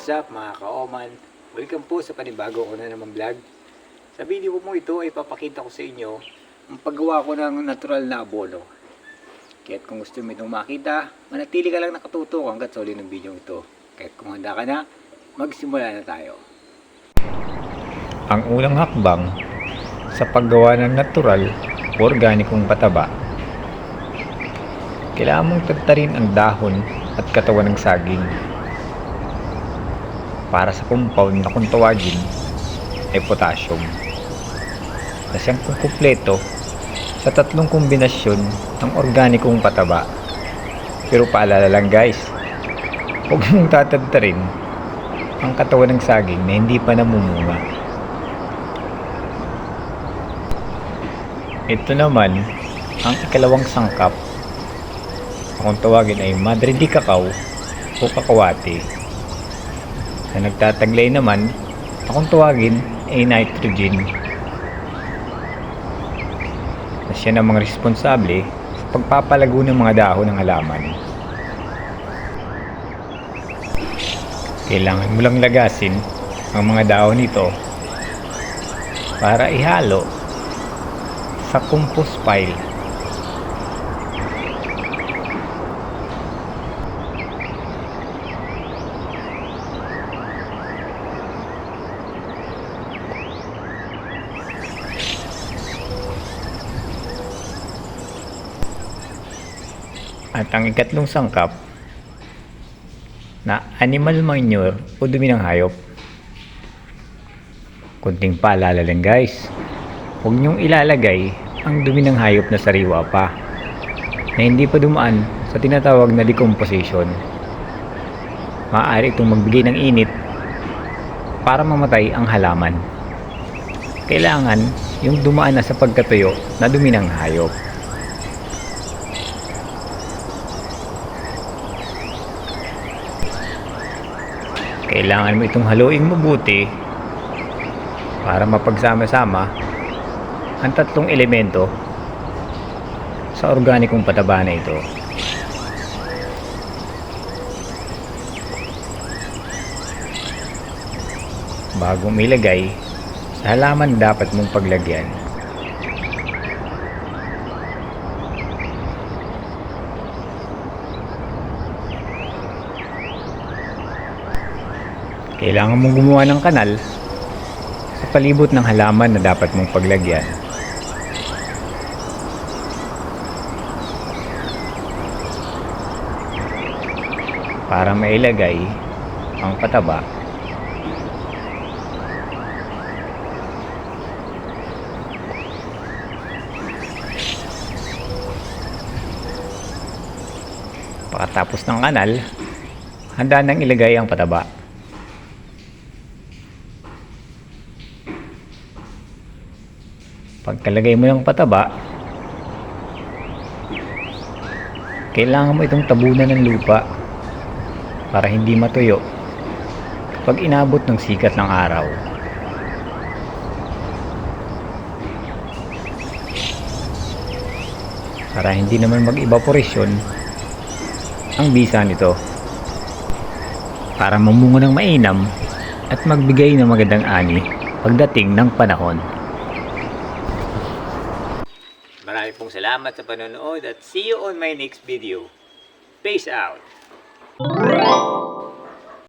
What's up mga kaoman? Welcome po sa panibago ko na naman vlog. Sa video mo ito ay papakita ko sa inyo ang paggawa ko ng natural na abono. Kaya't kung gusto mo itong makita, manatili ka lang nakatutok hanggat sa uli ng video ito. Kaya't kung handa ka na, magsimula na tayo. Ang unang hakbang sa paggawa ng natural o organikong pataba. Kailangan mong tagtarin ang dahon at katawan ng saging. Para sa compound na kung tawagin ay potassium. Na siyang kumpleto sa tatlong kombinasyon ng organikong pataba. Pero paalala lang guys, huwag mong tatagtarin ang katawan ng saging na hindi pa namumunga. Ito naman, ang ikalawang sangkap. Kung tawagin ay Madre di Cacao o Kakawati. Na nagtataglay naman, kung tawagin ay nitrogen. Na siya namang responsable sa pagpapalago ng mga dahon ng halaman. Kailangan mo lang lagasin ang mga dahon nito para ihalo sa compost pile. At ang ikatlong sangkap na animal manure o dumi ng hayop. Kunting paalala lang guys. Huwag niyong ilalagay ang dumi ng hayop na sariwa pa na hindi pa dumaan sa tinatawag na decomposition. Maaari itong magbigay ng init para mamatay ang halaman. Kailangan yung dumaan na sa pagkatuyo na dumi ng hayop. Kailangan mo itong haluing mabuti para mapagsama-sama ang tatlong elemento sa organikong pataba na ito. Bago ilagay, sa halaman dapat mong paglagyan. Kailangan mong gumawa ng kanal sa palibot ng halaman na dapat mong paglagyan. Para mailagay ang pataba Pagkatapos ng kanal, handa nang ilagay ang pataba. Pagkalagay mo ng pataba, kailangan mo itong tabunan ng lupa para hindi matuyo kapag inabot ng sikat ng araw. Para hindi naman mag-evaporation ang bisa nito. Para mamunga ng mainam at magbigay ng magandang ani pagdating ng panahon. Maraming pong salamat sa panonood at see you on my next video. Peace out!